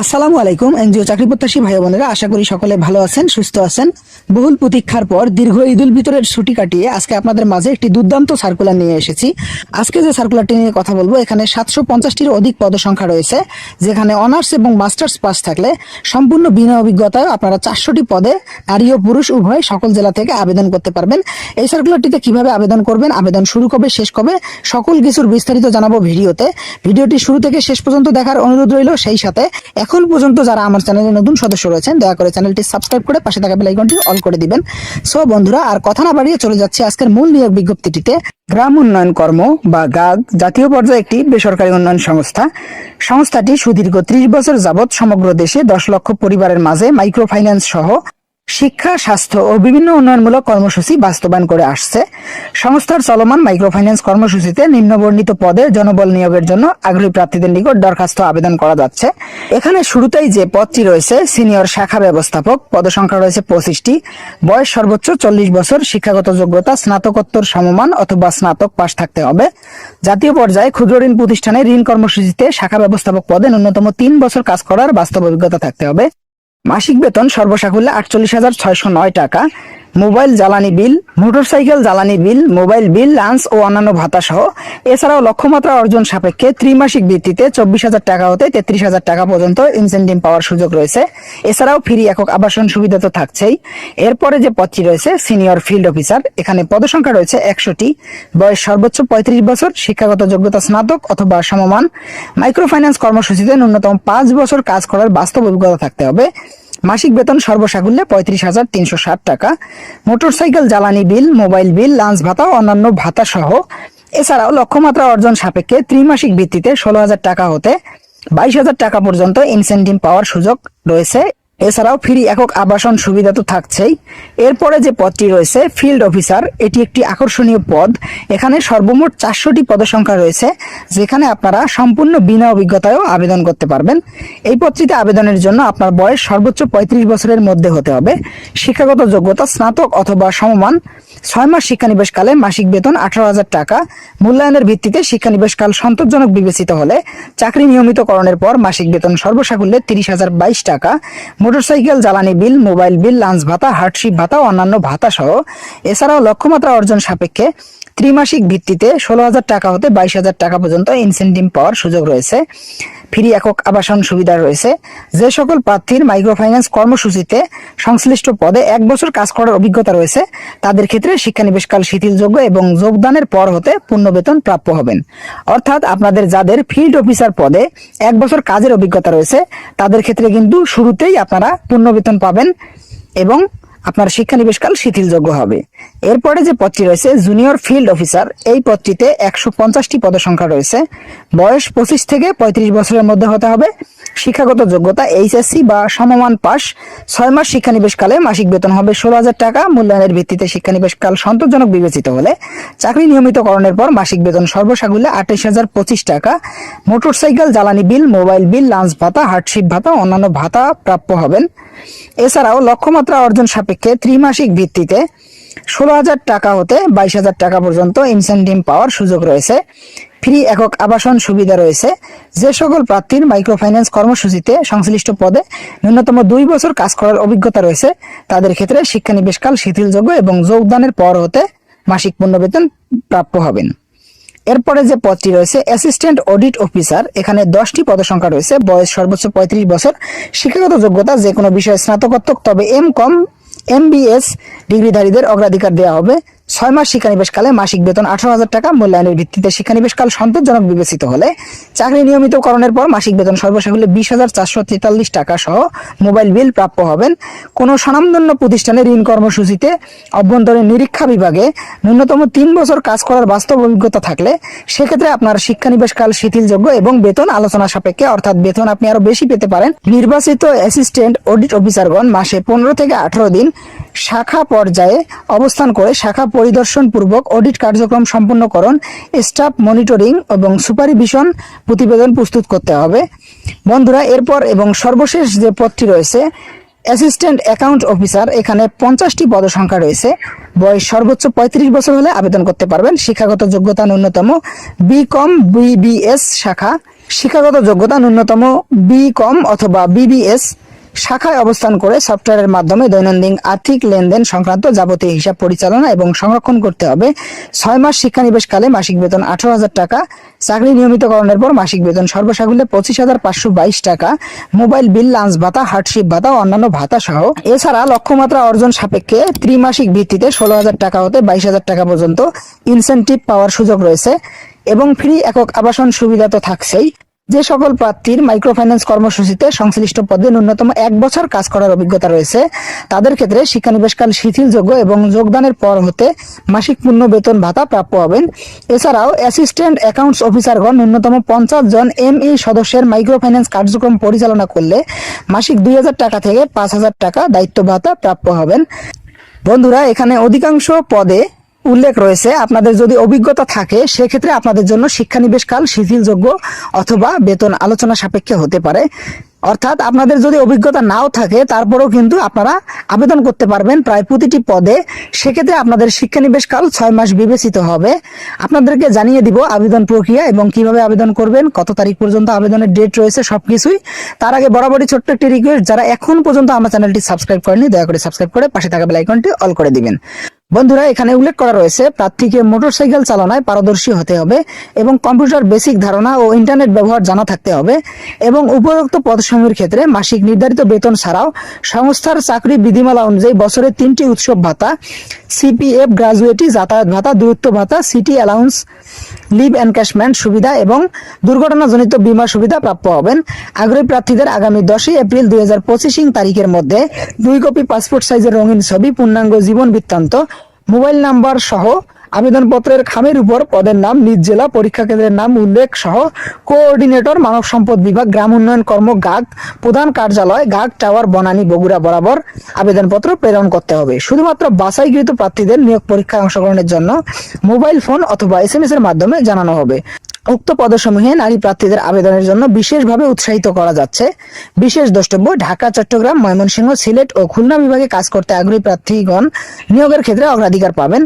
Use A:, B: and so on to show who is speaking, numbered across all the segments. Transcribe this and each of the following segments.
A: আসসালামু আলাইকুম, এনজিও চাকরি প্রত্যাশী ভাই বোনেরা, আশা করি সকলে ভালো আছেন, সুস্থ আছেন। বহুল প্রতীক্ষার পর দীর্ঘ ঈদুল ভিতরের ছুটি কাটিয়ে আজকে আপনাদের মাঝে একটি দুর্দান্ত সার্কুলার নিয়ে এসেছি। আজকে যে সার্কুলারটি নিয়ে কথা বলব, এখানে সাতশো পঞ্চাশটির অধিক পদসংখ্যা রয়েছে, যেখানে অনার্স এবং মাস্টার্স পাস থাকলে সম্পূর্ণ বিনা অভিজ্ঞতায় আপনারা চারশোটি পদে নারী ও পুরুষ উভয় সকল জেলা থেকে আবেদন করতে পারবেন। এই সার্কুলারটিতে কীভাবে আবেদন করবেন, আবেদন শুরু কবে, শেষ কবে, সকল কিছুর বিস্তারিত জানাব ভিডিওতে। ভিডিওটি শুরু থেকে শেষ পর্যন্ত দেখার অনুরোধ রইল, সেই সাথে এখন পর্যন্ত যারা আমার চ্যানেলে নতুন সদস্য রয়েছেন, দয়া করে চ্যানেলটি সাবস্ক্রাইব করে পাশে থাকা বেল আইকনটি অল করে দিবেন। সো বন্ধুরা, আর কথা না বাড়িয়ে চলে যাচ্ছে আজকের মূল নিয়োগ বিজ্ঞপ্তিটিতে। গ্রাম উন্নয়ন কর্ম বা গাগ জাতীয় পর্যায়ে একটি বেসরকারি উন্নয়ন সংস্থা। সংস্থাটি সুদীর্ঘ ত্রিশ বছর যাবৎ সমগ্র দেশে দশ লক্ষ পরিবারের মাঝে মাইক্রো ফাইন্যান্স সহ শিক্ষা, স্বাস্থ্য ও বিভিন্ন উন্নয়নমূলক কর্মসূচি বাস্তবায়ন করে আসছে। সংস্থার চলমান মাইক্রো ফাইন্যান্স কর্মসূচিতে নিম্নবর্ণিত পদে জনবল নিয়োগের জন্য আগ্রহী প্রার্থীদের নিকট দরখাস্ত আবেদন করা যাচ্ছে। এখানে শুরুতেই যে পদটি রয়েছে, সিনিয়র শাখা ব্যবস্থাপক, পদসংখ্যা রয়েছে পঁচিশটি। বয়স সর্বোচ্চ চল্লিশ বছর, শিক্ষাগত যোগ্যতা স্নাতকোত্তর সমমান অথবা স্নাতক পাশ থাকতে হবে। জাতীয় পর্যায়ে ক্ষুদ্র ঋণ প্রতিষ্ঠানে ঋণ কর্মসূচিতে শাখা ব্যবস্থাপক পদে ন্যূনতম তিন বছর কাজ করার বাস্তব অভিজ্ঞতা থাকতে হবে। মাসিক বেতন সর্বসাকুল্যে আটচল্লিশ হাজার ছয়শো নয় টাকা। মোবাইল জ্বালানি বিল, মোটরসাইকেল জ্বালানি বিল, মোবাইল বিল, লাঞ্চ ও অন্যান্য ভাতা সহ। এছাড়াও লক্ষ্যমাত্রা অর্জন সাপেক্ষে ত্রিমাসিক ভিত্তিতে চব্বিশ হাজার টাকা হতে তেত্রিশ হাজার টাকা পর্যন্ত ইনসেন্টিভ পাওয়ার সুযোগ রয়েছে। এছাড়াও ফ্রি একক আবাসন সুবিধা তো থাকছেই। এরপরে যে পদটি রয়েছে সিনিয়র ফিল্ড অফিসার এখানে পদসংখ্যা রয়েছে একশোটি। বয়স সর্বোচ্চ পঁয়ত্রিশ বছর, শিক্ষাগত যোগ্যতা স্নাতক অথবা সমমান। মাইক্রো ফাইন্যান্স কর্মসূচিতে ন্যূনতম পাঁচ বছর কাজ করার বাস্তব অভিজ্ঞতা থাকতে হবে। মাসিক বেতন সর্বসাকুল্যে পঁয়ত্রিশ হাজার তিনশো ষাট টাকা। মোটরসাইকেল, জ্বালানি বিল, মোবাইল বিল, লাঞ্চ ভাতা, অন্যান্য ভাতা সহ। এছাড়াও লক্ষ্যমাত্রা অর্জন সাপেক্ষে ত্রিমাসিক ভিত্তিতে ষোলো হাজার টাকা হতে বাইশ হাজার টাকা পর্যন্ত ইনসেন্টিভ পাওয়ার সুযোগ রয়েছে এছাড়াও ফ্রি একক আবাসন সুবিধা তো থাকছেই। এরপরে যে পদটি রয়েছে, ফিল্ড অফিসার, এটি একটি আকর্ষণীয় পদ। এখানে সর্বমোট চারশোটি পদসংখ্যা রয়েছে, যেখানে আপনারা সম্পূর্ণ বিনা অভিজ্ঞতায়ও আবেদন করতে পারবেন। এই পদটিতে আবেদনের জন্য আপনার বয়স সর্বোচ্চ পঁয়ত্রিশ বছরের মধ্যে হতে হবে। শিক্ষাগত যোগ্যতা স্নাতক অথবা সমমান। ছয় মাস শিক্ষানিবেশকালে মাসিক বেতন আঠারো হাজার টাকা। মূল্যায়নের ভিত্তিতে শিক্ষানিবেশকাল সন্তোষজনক বিবেচিত হলে চাকরি নিয়মিতকরণের পর মাসিক বেতন সর্বসাকুল্যে তিরিশ হাজার বাইশ টাকা। মোটরসাইকেল, জ্বালানি বিল, মোবাইল বিল, লাঞ্চ ভাতা হার্ডশিপ ভাতা, অন্যান্য ভাতা সহ এছাড়াও লক্ষ্যমাত্রা অর্জন সাপেক্ষে ত্রিমাসিক ভিত্তিতে ষোলো হাজার টাকা হতে বাইশ হাজার টাকা পর্যন্ত ইনসেন্টিভ পাওয়ার সুযোগ রয়েছে। ফ্রি একক আবাসন সুবিধা রয়েছে। যে সকল প্রার্থীর মাইক্রো ফাইন্যান্স কর্মসূচিতে সংশ্লিষ্ট পদে এক বছর কাজ করার অভিজ্ঞতা রয়েছে, তাদের ক্ষেত্রে শিক্ষানিবেশকাল শিথিলযোগ্য এবং যোগদানের পর হতে পূর্ণ বেতন প্রাপ্য হবেন। অর্থাৎ আপনাদের যাদের ফিল্ড অফিসার পদে এক বছর কাজের অভিজ্ঞতা রয়েছে, তাদের ক্ষেত্রে কিন্তু শুরুতেই আপনারা পূর্ণ বেতন পাবেন এবং আপনার শিক্ষানিবেশকাল শিথিলযোগ্য হবে। এরপরে যে পদটি রয়েছে জুনিয়র ফিল্ড অফিসার এই পদটিতে একশো পঞ্চাশটি পদসংখ্যা রয়েছে। বয়স পঁচিশ থেকে পঁয়ত্রিশ বছরের মধ্যে হতে হবে। শিক্ষাগত যোগ্যতা, এইচএসসি বা সমমান পাস ছয় মাস শিক্ষানিবেশকালে মাসিক বেতন হবে ষোলো হাজার টাকা। মূল্যায়নের ভিত্তিতে শিক্ষানিবেশকাল সন্তোষজনক বিবেচিত হলে চাকরি নিয়মিতকরণের পর মাসিক বেতন সর্বসাকুল্যে আঠাইশ হাজার পঁচিশ টাকা। মোটরসাইকেল, জ্বালানি বিল, মোবাইল বিল, লাঞ্চ ভাতা হার্ডশিপ ভাতা, অন্যান্য ভাতা প্রাপ্য হবেন। এছাড়াও লক্ষ্যমাত্রা অর্জন সাপেক্ষে ত্রিমাসিক ভিত্তিতে ষোলো হাজার টাকা হতে বাইশ হাজার টাকা পর্যন্ত ইনসেন্টিভ পাওয়ার সুযোগ রয়েছে। ফ্রি একক আবাসন সুবিধা রয়েছে। যে সকল প্রার্থীর মাইক্রো ফাইন্যান্স কর্মসূচিতে সংশ্লিষ্ট পদে ন্যূনতম দুই বছর কাজ করার অভিজ্ঞতা রয়েছে, তাদের ক্ষেত্রে শিক্ষানিবেশকাল শিথিলযোগ্য এবং যোগদানের পর হতে মাসিক পূর্ণ বেতন প্রাপ্য হবেন। এরপরে যে পদটি রয়েছে অ্যাসিস্ট্যান্ট অডিট অফিসার এখানে দশটি পদসংখ্যা রয়েছে, বয়স সর্বোচ্চ পঁয়ত্রিশ বছর, শিক্ষাগত যোগ্যতা যে কোনো বিষয়ে স্নাতকোত্তর, তবে এম কম এমবিএস ডিগ্রিধারীদের অগ্রাধিকার দেওয়া হবে। ছয় মাস শিক্ষানিবেশকালে মাসিক বেতন আঠারো হাজার টাকা, মূল্যায়নের ভিত্তিতে শিক্ষানিবেশকাল সন্তোষজনক বিবেচিত হলে চাকরি নিয়মিতকরণের পর মাসিক বেতন সর্বসাকুল্যে বিশ হাজার চারশো তেতাল্লিশ টাকা সহ মোবাইল বিল প্রাপ্য হবেন। কোনো স্বনামধন্য প্রতিষ্ঠানে ঋণ কর্মসূচিতে অভ্যন্তরীণ নিরীক্ষা বিভাগে ন্যূনতম তিন বছর কাজ করার বাস্তব অভিজ্ঞতা থাকলে সেক্ষেত্রে আপনার শিক্ষানিবেশকাল শিথিলযোগ্য এবং বেতন আলোচনা সাপেক্ষে, অর্থাৎ বেতন আপনি আরও বেশি পেতে পারেন। নির্বাচিত অ্যাসিস্ট্যান্ট অডিট অফিসারগণ মাসে পনেরো থেকে আঠারো দিন শাখা পর্যায়ে অবস্থান করে শাখা পরিদর্শন পূর্বক অডিট কার্যক্রম সম্পূর্ণকরণ, স্টাফ মনিটরিং এবং সুপারিভিশন প্রতিবেদন প্রস্তুত করতে হবে। বন্ধুরা, এরপর এবং সর্বশেষ যে পদটি রয়েছে, অ্যাসিস্ট্যান্ট অ্যাকাউন্ট অফিসার, এখানে পঞ্চাশটি পদসংখ্যা রয়েছে। বয়স সর্বোচ্চ পঁয়ত্রিশ বছর হলে আবেদন করতে পারবেন। শিক্ষাগত যোগ্যতা ন্যূনতম বি কম বিবিএস শাখা। শিক্ষাগত যোগ্যতা ন্যূনতম বি কম অথবা বিবিএস শাখায় অবস্থান করে সফটওয়্যারের মাধ্যমে দৈনন্দিন আর্থিক লেনদেন সংক্রান্ত যাবতীয় হিসাব পরিচালনা এবং সংরক্ষণ করতে হবে। ছয় মাস শিক্ষানিবেশকালে মাসিক বেতন আঠারো হাজার টাকা, চাকরি নিয়মিতকরণের পর মাসিক বেতন সর্বসাকুল্যে পঁচিশ হাজার পাঁচশো বাইশ টাকা, মোবাইল বিল, লাঞ্চ ভাতা হার্ডশিপ ভাতা ও অন্যান্য ভাতা সহ। এছাড়া লক্ষ্যমাত্রা অর্জন সাপেক্ষে ত্রিমাসিক ভিত্তিতে ষোলো হাজার টাকা হতে বাইশ হাজার টাকা পর্যন্ত ইনসেনটিভ পাওয়ার সুযোগ রয়েছে এবং ফ্রি একক আবাসন সুবিধা তো থাকছেই। যে সকল প্রার্থীর মাইক্রোফাইন্যান্স কর্মসূচিতে সংশ্লিষ্ট পদে ন্যূনতম এক বছর কাজ করার অভিজ্ঞতা রয়েছে, তাদের ক্ষেত্রে শিক্ষানিবেশকাল শিথিলযোগ্য এবং যোগদানের পর হতে মাসিক পূর্ণ বেতন ভাতা প্রাপ্য হবেন। এছাড়াও অ্যাসিস্ট্যান্ট অ্যাকাউন্টস অফিসারগণ ন্যূনতম পঞ্চাশ জন এমই সদস্যের মাইক্রোফাইন্যান্স কার্যক্রম পরিচালনা করলে মাসিক দুই হাজার টাকা থেকে পাঁচ হাজার টাকা দায়িত্ব ভাতা প্রাপ্য হবেন। বন্ধুরা, এখানে অধিকাংশ পদে উল্লেখ রয়েছে, আপনাদের যদি অভিজ্ঞতা থাকে, সেক্ষেত্রে আপনাদের জন্য শিক্ষানিবেশকাল, শিথিলযোগ্য অথবা বেতন আলোচনা সাপেক্ষে হতে পারে। অর্থাৎ আপনাদের যদি অভিজ্ঞতা নাও থাকে, তারপরেও কিন্তু আপনারা আবেদন করতে পারবেন প্রায় প্রতিটি পদে। সেক্ষেত্রে আপনাদের শিক্ষানিবেশকাল ছয় মাস বিবেচিত হবে। আপনাদেরকে জানিয়ে দিব আবেদন প্রক্রিয়া এবং কীভাবে আবেদন করবেন, কত তারিখ পর্যন্ত আবেদনের ডেট রয়েছে, সবকিছুই। তার আগে বরাবরই ছোট্ট একটি রিকোয়েস্ট যারা এখন পর্যন্ত আমার চ্যানেলটি সাবস্ক্রাইব করেনি দয়া করে সাবস্ক্রাইব করে পাশে থাকা বেল আইকনটি অল করে দিবেন। বন্ধুরা, এখানে উল্লেখ করা রয়েছে, প্রার্থীকে মোটরসাইকেল চালনায় পারদর্শী হতে হবে এবং কম্পিউটার বেসিক ধারণা ও ইন্টারনেট ব্যবহার জানা থাকতে হবে এবং উপরোক্ত পদসমূহের ক্ষেত্রে মাসিক নির্ধারিত বেতন ছাড়াও সংস্থার চাকরি বিধিমালা অনুযায়ী বছরে তিনটি উৎসব ভাতা, সিপিএফ গ্রাজুয়েটি, যাতায়াত ভাতা, দূরত্ব ভাতা, সিটি অ্যালাউন্স, লিভ এনক্যাশমেন্ট সুবিধা এবং দুর্ঘটনাজনিত বীমা সুবিধা প্রাপ্য হবেন। আগ্রহী প্রার্থীদের আগামী দশই এপ্রিল দুই হাজার তারিখের মধ্যে দুই কপি পাসপোর্ট সাইজের রঙিন ছবি, পূর্ণাঙ্গ জীবন বৃত্তান্ত মোবাইল নাম্বার সহ আবেদনপত্রের খামের উপর পদের নাম, নিজ জেলা পরীক্ষা কেন্দ্রের নাম উল্লেখ সহ কোঅর্ডিনেটর, মানব সম্পদ বিভাগ, গ্রাম উন্নয়ন কর্ম গাগ, প্রধান কার্যালয়, গাগ টাওয়ার, বনানী, বগুড়া বরাবর আবেদনপত্র প্রেরণ করতে হবে। শুধুমাত্র বাছাইকৃত প্রার্থীদের নিয়োগ পরীক্ষায় অংশগ্রহণের জন্য মোবাইল ফোন অথবা এস এর মাধ্যমে জানানো হবে। উক্ত পদসমূহে নারী প্রার্থীদের আবেদনের জন্য বিশেষভাবে উৎসাহিত করা যাচ্ছে। বিশেষ দ্রষ্টব্য, ঢাকা, চট্টগ্রাম, ময়মনসিংহ, সিলেট ও খুলনা বিভাগে কাজ করতে আগ্রহী প্রার্থীগণ নিয়োগের ক্ষেত্রে অগ্রাধিকার পাবেন।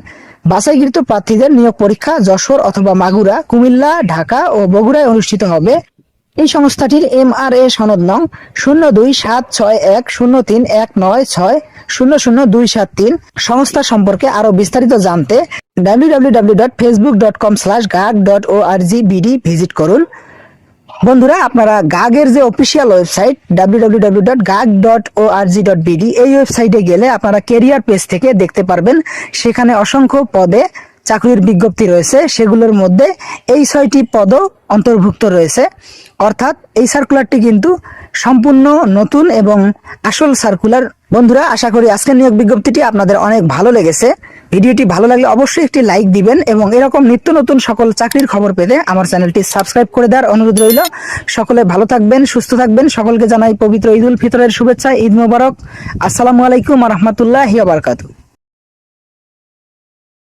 A: বাছাইকৃত প্রার্থীদের নিয়োগ পরীক্ষা যশোর অথবা মাগুরা, কুমিল্লা, ঢাকা ও বগুড়ায় অনুষ্ঠিত হবে। এই সংস্থাটির এম আর এ সনদ নং শূন্য দুই সাত ছয় এক শূন্য তিন এক নয় ছয় শূন্য শূন্য দুই সাত তিন। সংস্থা সম্পর্কে আরও বিস্তারিত জানতে W dot Facebook dot com slash GAG dot O R G BD visit করুন। বন্ধুরা, আপনারা গাগের যে official website W dot GAG dot O R G dot BD এই ওয়েবসাইটে গেলে আপনারা কেরিয়ার পেজ থেকে দেখতে পারবেন। সেখানে অসংখ্য পদে চাকরির বিজ্ঞপ্তি রয়েছে। সেগুলোর মধ্যে এই ছয়টি পদও অন্তর্ভুক্ত রয়েছে। অর্থাৎ এই সার্কুলারটি কিন্তু সম্পূর্ণ নতুন এবং আসল সার্কুলার বন্ধুরা, আশা করি আজকের নিয়োগ বিজ্ঞপ্তিটি আপনাদের অনেক ভালো লেগেছে। ভিডিওটি ভালো লাগলে অবশ্যই একটি লাইক দিবেন এবং এরকম নিত্য নতুন সকল চাকরির খবর পেতে আমার চ্যানেলটি সাবস্ক্রাইব করে দেওয়ার অনুরোধ রইল। সকলে ভালো থাকবেন, সুস্থ থাকবেন। সকলকে জানাই পবিত্র ঈদ উল ফিতরের শুভেচ্ছা, ঈদ মোবারক। আসসালামু আলাইকুম রহমতুল্লাহ বারকাতু